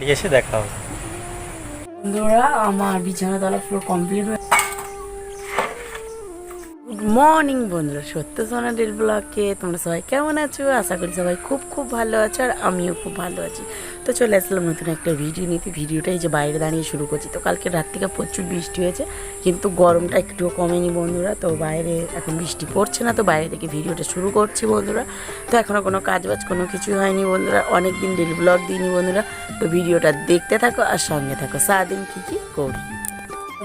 বাড়ি এসে দেখা হবে। বন্ধুরা, আমার বিছানা তলা পুরো কমপ্লিট হয়ে গুড মর্নিং বন্ধুরা সত্য সোনা ডেল ব্লকে তোমরা সবাই কেমন আছো? আশা করি সবাই খুব খুব ভালো আছো, আর আমিও খুব ভালো আছি। তো চলে আসলাম নতুন একটা ভিডিও নিতে। ভিডিওটা এই যে বাইরে দাঁড়িয়ে শুরু করছি। তো কালকে রাত থেকে প্রচুর বৃষ্টি হয়েছে, কিন্তু গরমটা একটুও কমেনি বন্ধুরা। তো বাইরে এখন বৃষ্টি পড়ছে না, তো বাইরে থেকে ভিডিওটা শুরু করছি বন্ধুরা। তো এখনও কোনো কাজবাজ কোনো কিছুই হয়নি বন্ধুরা। অনেক দিন ডেলি ব্লগ দিইনি বন্ধুরা। তো ভিডিওটা দেখতে থাকো আর সঙ্গে থাকো। সারাদিন কী কী করি?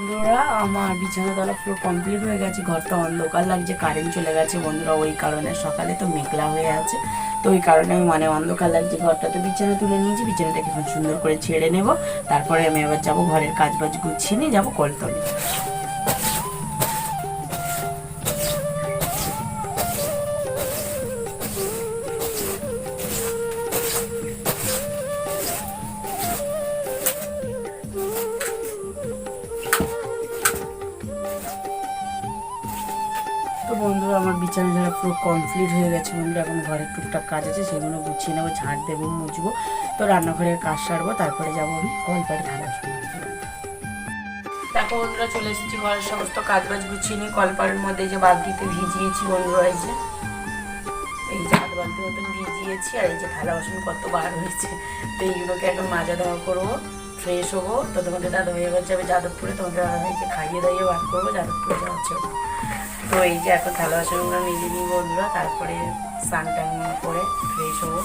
বন্ধুরা, আমার বিছানা তলা পুরো কমপ্লিট হয়ে গেছে, ঘরটা অন্ধকার লাগছে কারেন্ট চলে গেছে বন্ধুরা, ওই কারণে সকালে তো মেঘলা হয়ে আছে, তো ওই কারণে আমি মানে অন্ধকার লাগছে ঘরটা তো বিছানা তুলে নিয়েছি, বিছানাটাকে সুন্দর করে ছেড়ে নেব, তারপরে আমি এবার যাব, ঘরের কাজ বাজ গুছিয়ে নিয়ে যাব কলতলে। পুরো কমপ্লিট হয়ে গেছে বন্ধুরা, এখন ঘরের টুকটাক কাজ আছে, সেগুলো গুছিয়ে নেব, ঝাড় দেবো, মুছবো। তো রান্নাঘরের কাজ সারবো, তারপরে যাব আমি কলপাড়ে ধারা দেখো বন্ধুরা, চলে এসেছি ঘরের সমস্ত কাজ বাজ গুছিয়ে নিয়ে, কলপাড়ের মধ্যে যে বালতিতে ভিজিয়েছি বন্ধুরা, এই যে। এই যে হাত বালতি মতন ভিজিয়েছি, আর এই যে থালা বাসন কত বার হয়েছে। তো এইগুলোকে এখন মাজা দেওয়া করব। ফ্রেশ হব। তো তোমাদের দাদা হয়ে এবার যাবে যাদবপুরে তোমাদের দাদা ভাইকে খাইয়ে দাইয়ে বার করব, যাদবপুরে জন্য তো এই যে এখন থালা বাসনগুলো নিজে নিই বন্ধুরা, তারপরে স্নান টান করে ফ্রেশ হব।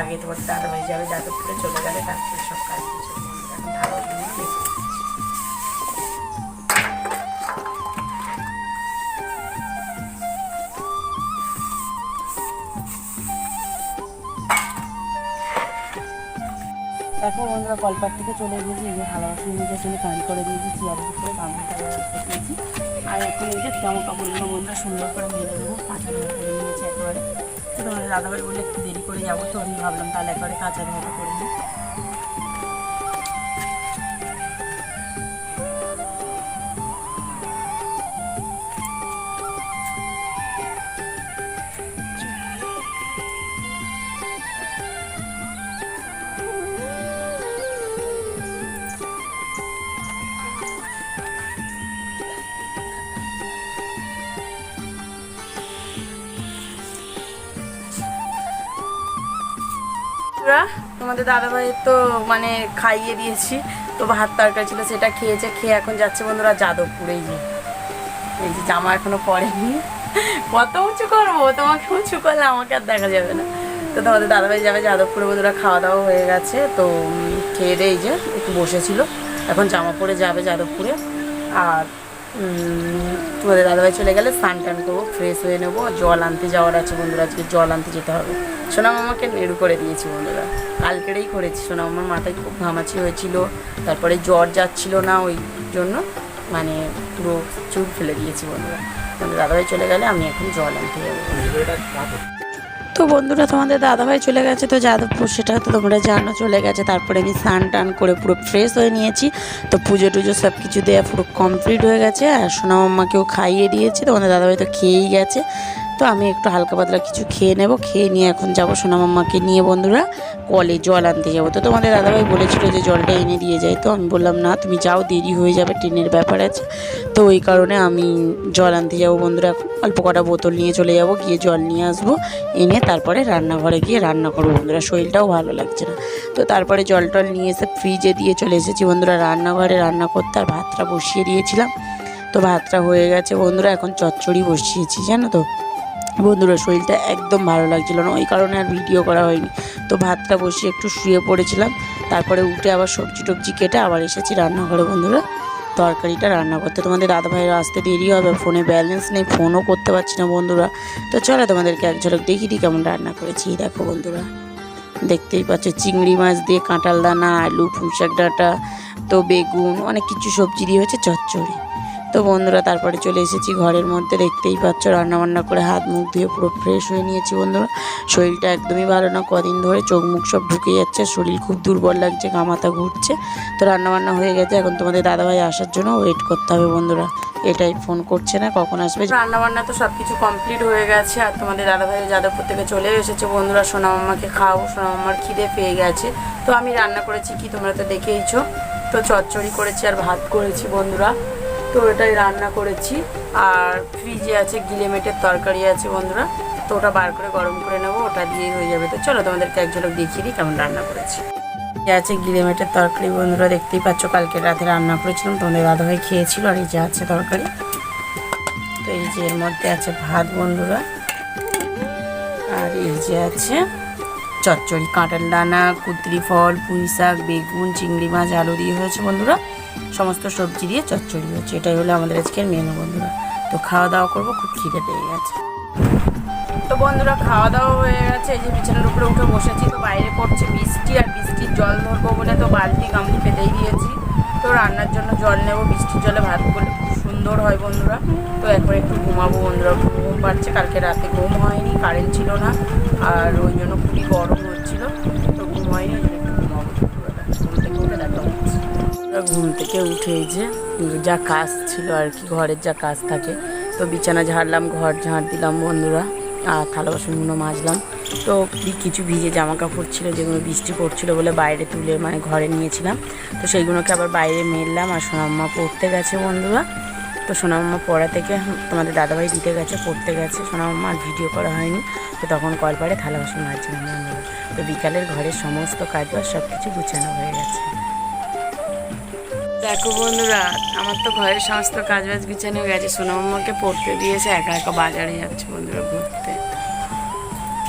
আগে তোমার দাদা ভাই যাবে যাদবপুরে, চলে গেলে তারপরে সব কাজ দেখো বন্ধুরা কলপাট থেকে চলে গিয়েছি এই যে ভালোবাসা নিজের জন্য কান করে দিয়েছি চেয়ার করে দিয়েছি আর এখন এই যে জামা কাপড়গুলো বন্ধুরা সুন্দর করে মেলে দেবো কাঁচা করে নিয়েছি একেবারে। তো তোমাদের দাদাভাই বলে একটু দেরি করে যাব তো, আমি ভাবলাম, তাহলে একবারে কাঁচা ধোয়াটা করে নিই। বন্ধুরা, তোমাদের দাদাভাইয়ের তো মানে খাইয়ে দিয়েছি। তো ভাত তরকারি ছিল সেটা খেয়েছে খেয়ে এখন যাচ্ছে বন্ধুরা যাদবপুরে এই যে এই যে জামা এখনও পরেনি। কত উঁচু করব? তোমাকে উঁচু করলে আমাকে আর দেখা যাবে না। তো তোমাদের দাদাভাই যাবে যাদবপুরে বন্ধুরা খাওয়া দাওয়া হয়ে গেছে। তো খেয়ে দিয়ে এই যে একটু বসেছিল। এখন জামা পরে যাবে যাদবপুরে। আর তোমাদের দাদাভাই চলে গেলে স্নান টান করব ফ্রেশ হয়ে নেব, জল আনতে যাওয়ার আছে বন্ধুরা, আজকে জল আনতে যেতে হবে। সোনাম আমাকে নেড়ু করে দিয়েছি বন্ধুরা। কালকেরেই করেছি সোনাম আমার মাথায় খুব ঘামাচি হয়েছিল, তারপরে জ্বর যাচ্ছিল না, ওই জন্য মানে পুরো চুল ফেলে দিয়েছি বন্ধুরা। দাদাভাই চলে গেলে আমি এখন জল আনতে যাব। তো বন্ধুরা, তোমাদের দাদাভাই চলে গেছে তো যাদবপুর, সেটা তো তোমরা জানো, চলে গেছে। তারপরে আমি স্নান টান করে পুরো ফ্রেশ হয়ে নিয়েছি। তো পুজো টুজো সব কিছু দেওয়া পুরো কমপ্লিট হয়ে গেছে। আর সোনা মাম্মাকেও খাইয়ে দিয়েছি, তোমাদের দাদাভাই তো খেয়েই গেছে। তো আমি একটু হালকা পাতলা কিছু খেয়ে নেব। খেয়ে নিয়ে এখন যাব সোনা মাম্মাকে নিয়ে বন্ধুরা কলে জল আনতে যাব। তো তোমাদের দাদাভাই বলেছিল যে জলটা এনে দিয়ে যাই। তো আমি বললাম, না, তুমি যাও, দেরি হয়ে যাবে, ট্রেনের ব্যাপার আছে। তো ওই কারণে আমি জল আনতে যাব বন্ধুরা এখন। অল্প কটা বোতল নিয়ে চলে যাব, গিয়ে জল নিয়ে আসব। এনে তারপরে রান্নাঘরে গিয়ে রান্না করব বন্ধুরা। শরীরটাও ভালো লাগছে না। তো তারপরে জল টল নিয়ে এসে ফ্রিজে দিয়ে চলে এসেছি বন্ধুরা। রান্নাঘরে রান্না করতে আর ভাতটা বসিয়ে দিয়েছিলাম। তো ভাতটা হয়ে গেছে বন্ধুরা, এখন চচ্চড়ি বসিয়েছি, জানো তো? বন্ধুরা, শরীরটা একদম ভালো লাগছিল না। ওই কারণে আর ভিডিও করা হয়নি। তো ভাতটা বসে একটু শুয়ে পড়েছিলাম। তারপরে উঠে আবার সবজি টবজি কেটে আবার এসেছি রান্নাঘরে বন্ধুরা। তরকারিটা রান্না করতে। তোমাদের দাদা ভাইয়ের আসতে দেরি হবে, ফোনে ব্যালেন্স নেই ফোনও করতে পারছি না বন্ধুরা। তো চলো তোমাদেরকে এক ঝলক দেখি দিই কেমন রান্না করেছি। দেখো বন্ধুরা, দেখতেই পাচ্ছ, চিংড়ি মাছ দিয়ে কাঁঠাল দানা, আলু, পুঁইশাক ডাঁটা, তো বেগুন, অনেক কিছু সবজি দিয়ে হয়েছে, চচ্চড়ি। তো বন্ধুরা, তারপরে চলে এসেছি ঘরের মধ্যে। দেখতেই পাচ্ছ, রান্নাবান্না করে হাত মুখ ধুয়ে পুরো ফ্রেশ হয়ে নিয়েছি বন্ধুরা। শরীরটা একদমই ভালো না, কদিন ধরে চোখ মুখ সব ঢুকে যাচ্ছে, শরীর খুব দুর্বল লাগছে, গামাতা ঘুরছে। তো রান্নাবান্না হয়ে গেছে, এখন তোমাদের দাদাভাই আসার জন্য ওয়েট করতে হবে বন্ধুরা। এটাই ফোন করছে না, কখন আসবে? রান্নাবান্না তো সব কিছু কমপ্লিট হয়ে গেছে, আর তোমাদের দাদাভাই যাদবপুর থেকে চলে এসেছে বন্ধুরা। সোনামাম্মাকে খাওয়াবো সোনামাম্মার খিদে পেয়ে গেছে। তো আমি রান্না করেছি কি তোমরা তো দেখেইছো। তো চচ্চড়ি করেছি আর ভাত করেছি বন্ধুরা। তো এটাই রান্না করেছি। আর ফ্রিজে আছে গিলে মেটের তরকারি আছে বন্ধুরা। তো ওটা বার করে গরম করে নেব, ওটা দিয়েই হয়ে যাবে। তো চলো তোমাদেরকে এক ঝলক দেখিয়ে দিই কেমন রান্না করেছি। এই আছে গিলে মেটের তরকারি বন্ধুরা, দেখতেই পাচ্ছ কালকে রাতে রান্না করেছিলাম, তোমাদের দাদাভাই খেয়েছিল আর এই যে আছে তরকারি। তো এই যে এর মধ্যে আছে ভাত বন্ধুরা। আর এই যে আছে চচ্চড়ি, কাঁঠাল দানা কুত্রি ফল পুঁই শাক বেগুন, চিংড়ি মাছ, আলু দিয়ে হয়েছে বন্ধুরা। সমস্ত সবজি দিয়ে চচ্চড়ি হয়েছে। এটাই হলো আমাদের আজকের মেনু, বন্ধুরা। তো খাওয়া দাওয়া করব, খুব খিদে পেয়ে গেছে। তো বন্ধুরা খাওয়া দাওয়া হয়ে গেছে। এই যে বিছানার উপরে উঠে বসেছি, তো বাইরে পড়ছে বৃষ্টি, আর বৃষ্টির জল ধরবো বলে তো বালতি গামলি পেতেই দিয়েছি। তো রান্নার জন্য জল নেব, বৃষ্টির জলে ভাত করলে খুব সুন্দর হয়, বন্ধুরা। তো এখন একটু ঘুমাবো, বন্ধুরা। ঘুম পাচ্ছে, কালকে রাতে ঘুম হয়নি, কারেন্ট ছিল না। আর ওই জন্য খুবই গরম হচ্ছিল, তো ঘুম হয়নি ঘুম থেকে উঠে যে যা কাজ ছিল আর কি, ঘরের যা কাজ থাকে, তো বিছানা ঝাড়লাম, ঘর ঝাড় দিলাম বন্ধুরা, আর থালা বাসনগুলো মাজলাম। তো কিছু ভিজে জামা কাপড় ছিল, যেগুলো বৃষ্টি পড়ছিল বলে বাইরে তুলে মানে ঘরে নিয়েছিলাম। তো সেইগুলোকে আবার বাইরে মেললাম আর সোনাম্মা পড়তে গেছে বন্ধুরা। তো সোনাম্মা পড়া থেকে তোমাদের দাদাভাই দিতে গেছে, পড়তে গেছে সোনাম্মা আর ভিডিও করা হয়নি। তো তখন কল পাড়ে থালা বাসন মাজছিলাম বন্ধুরা। তো বিকালের ঘরের সমস্ত কাজবাজ সব কিছু গুছানো হয়ে গেছে। দেখো বন্ধুরা আমার তো ঘরের সমস্ত কাজ বাজ গুছানো গেছে। সোনাম্মাকে পড়তে দিয়েছে একা একা বাজারে যাচ্ছে বন্ধুরা ঘুরতে।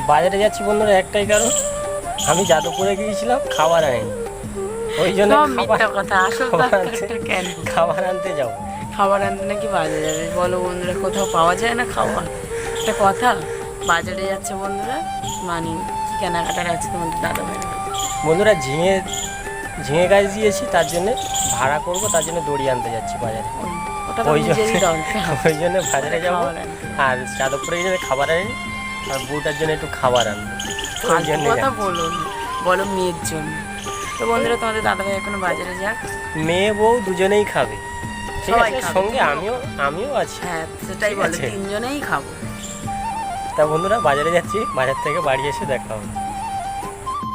বাজারে যাচ্ছি বন্ধুরা একটাই কারণ আমি যাদবপুরে গিয়েছিলাম খাবার আনিনি ওই জন্য কথা আসল কেন? খাবার আনতে যাব। খাবার আনতে নাকি বাজারে যাবে? বলো বন্ধুরা কোথাও পাওয়া যায় না খাবার? একটা কথা বাজারে যাচ্ছে বন্ধুরা মানি কি কেনাকাটার আছে তোমাদের দাদা ভাই বন্ধুরা ঝিঙে ঝিঙে গাছ দিয়েছি তার জন্য ভাড়া করব তার জন্য দড়ি আনতে যাচ্ছি বাজারে। ওই জন্য ওই জন্য বাজারে যাব। আর যাদবপুরে গেলে খাবার আনি আর বউটার জন্য একটু খাবার আনব। ওই জন্য কথা বলো বলো মেয়ের জন্য। তো বন্ধুরা তোমাদের দাদা ভাই এখনও বাজারে যাক। মেয়ে বউ দুজনেই খাবে। ঠিক আছে? সঙ্গে আমিও আমিও আছি। হ্যাঁ সেটাই বলো তিনজনেই খাব। তা বন্ধুরা বাজারে যাচ্ছি। বাজার থেকে বাড়ি এসে দেখা হবে।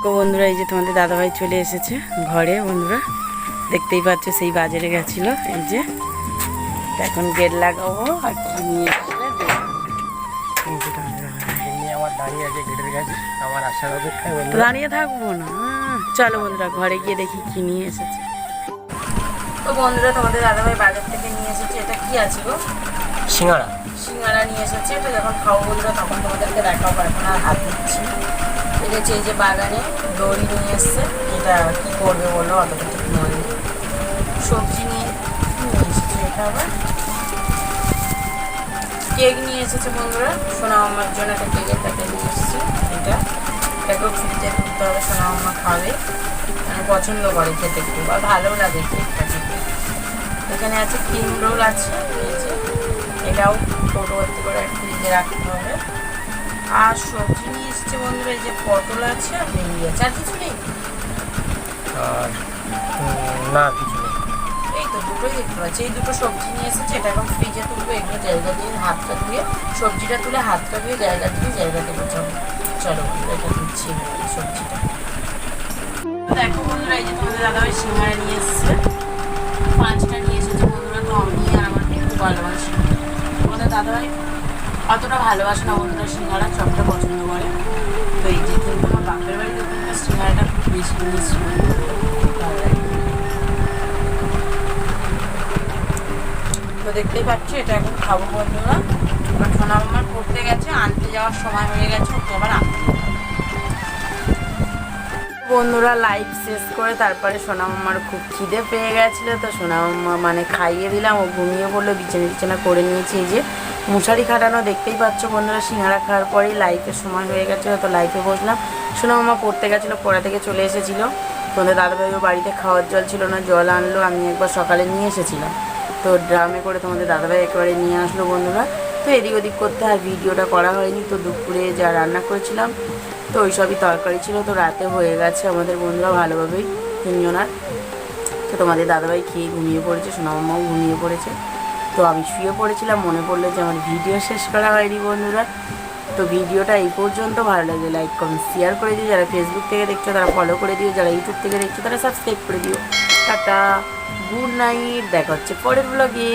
তো বন্ধুরা এই যে তোমাদের দাদাভাই চলে এসেছে ঘরে বন্ধুরা। দেখতেই পাচ্ছ সেই বাজারে গেছিল এই যে। এখন গেট লাগাবো আর কি নিয়ে দাঁড়িয়ে কাছে থাকব না? চলো বন্ধুরা ঘরে গিয়ে দেখি কি নিয়ে এসেছে। তো বন্ধুরা তোমাদের দাদাভাই বাজার থেকে নিয়ে এসেছে এটা কি আছে গো? সিঙ্গারা। সিঙ্গারা নিয়ে এসেছে এটা যখন খাব বন্ধুরা তখন তোমাদেরকে দেখাবো এখন আর হাত দিচ্ছি। এটা হচ্ছে এই যে বাগানে দড়ি নিয়ে এসছে এটা কি করবে বলো? মনে নেই। সবজি নিয়ে নিয়ে এসেছে এটা আবার কেক নিয়ে এসেছে বন্ধুরা। সোনা মামার জন্য একটা কেকের প্যাকেট নিয়ে এসেছে। এটা। এটাকেও ফ্রিজে তুলতে হবে, সোনা মামা খাবে। মানে পছন্দ করে খেতে খুব আর ভালো লাগে কেকটা খেতে। এখানে আছে ক্রিম রোল আছে যে। এটাও ছোটো করে ফ্রিজে রাখতে হবে। আর সবজি নিয়ে এসেছে বন্ধুরা, এই যে পটল আছে আর ভেন্ডি আছে। আর কিছু নেই? আর না, কিছু দুটোই পাচ্ছি এই দুটো সবজি নিয়ে এসেছে, এটা এখন ফ্রিজে তুলবো, এগুলো জায়গা দিয়ে হাতটা ধুয়ে, সবজিটা তুলে হাতটা ধুয়ে জায়গা দিয়ে জায়গা গোছাবো। চলো, এটা দিচ্ছি সবজিটা। দেখো বন্ধুরা, এই যে তোমাদের দাদাভাই সিঙ্গারা নিয়ে এসেছে। পাঁচটা নিয়ে এসেছে বন্ধুরা আমি আর আমার খুব ভালোবাসি। তোমাদের দাদাভাই অতটা ভালোবাসে না বন্ধুরা সিঙ্গারা, চপটা পছন্দ করে। তো এই যে কিন্তু আমার বাপের বাড়িতে সিঙ্গারাটা খুব বেশি নিয়েছিল খুব ভালো লাগে তো দেখতেই পাচ্ছি, এটা এখন খাব বন্ধুরা। এবার সোনা আমার পড়তে গেছে, আনতে যাওয়ার সময় হয়ে গেছে ওকে আবার। বন্ধুরা লাইভ শেষ করে তারপরে সোনা মামার খুব খিদে পেয়ে গেছিল, তো সোনা মামা মানে খাইয়ে দিলাম, ও ঘুমিয়ে পড়ল, বিছানা বিছানা করে নিয়েছি যে মশারি খাটানো, দেখতেই পাচ্ছ বন্ধুরা, সিঙ্গারা খাওয়ার পরেই লাইফের সময় হয়ে গেছিল, তো লাইফে বসলাম। সোনা মামা পড়তে গেছিল, পড়া থেকে চলে এসেছিল। তোমাদের দাদাভাইও বাড়িতে খাওয়ার জল ছিল না, জল আনলো, আমি একবার সকালে নিয়ে এসেছিলাম। তো ড্রামে করে তোমাদের দাদাভাই একেবারে নিয়ে আসলো বন্ধুরা। তো এদিক ওদিক করতে আর ভিডিওটা করা হয়নি, তো দুপুরে যা রান্না করেছিলাম, তো ওই সবই তরকারি ছিল, তো রাতে হয়ে গেছে আমাদের বন্ধুরা ভালোভাবেই, তিনজনার। তো তোমাদের দাদাভাই খেয়ে ঘুমিয়ে পড়েছে সোনামাও ঘুমিয়ে পড়েছে। তো আমি শুয়ে পড়েছিলাম, মনে পড়ল যে আমার ভিডিও শেষ করা হয়নি বন্ধুরা। তো ভিডিওটা এই পর্যন্ত, ভালো লাগলে লাইক কমেন্ট শেয়ার করে দিও। যারা ফেসবুক থেকে দেখছ, তারা ফলো করে দিও। যারা ইউটিউব থেকে দেখছ, তারা সাবস্ক্রাইব করে দিও। টাটা। গুড নাইট দেখা হচ্ছে পরের ব্লগে